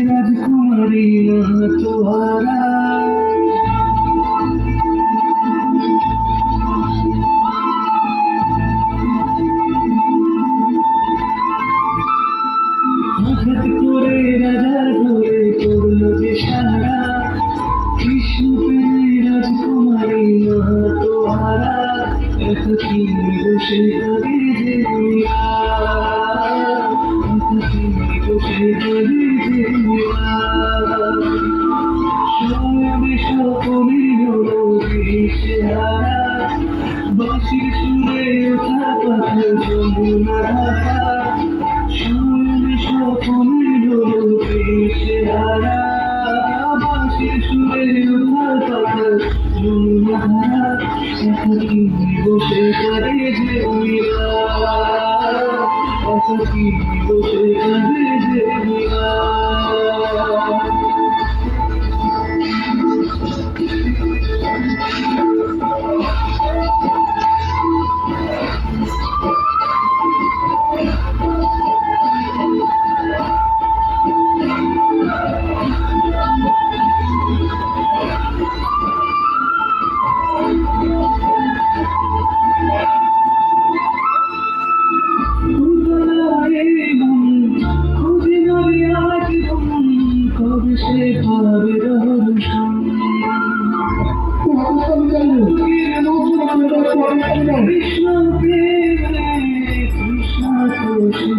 রাজকুমারী না তোমারা সখী বসে কাঁদে যে বিষ্ণু প্রেমে কৃষ্ণ তুষি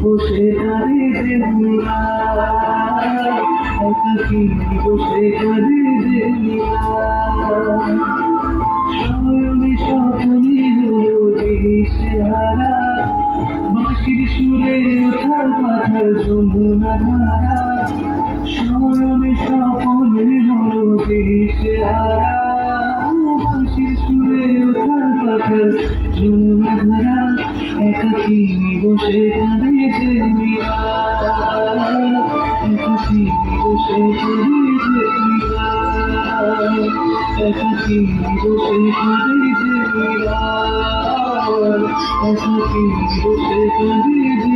বসে তারি জিন্দিয়া একাকি বসে তারি জিন্দিয়া স্বয়নে স্বপ্নে হলো দিশেহারা বাঁশির সুরে ওঠার মাথার যমুনা ধারা খুশি বসে কাঁদিয়েছে খুশি বসে কাঁদিয়েছে খুশি বসে কাঁদিয়েছে খুশি বসে কাঁদিয়েছে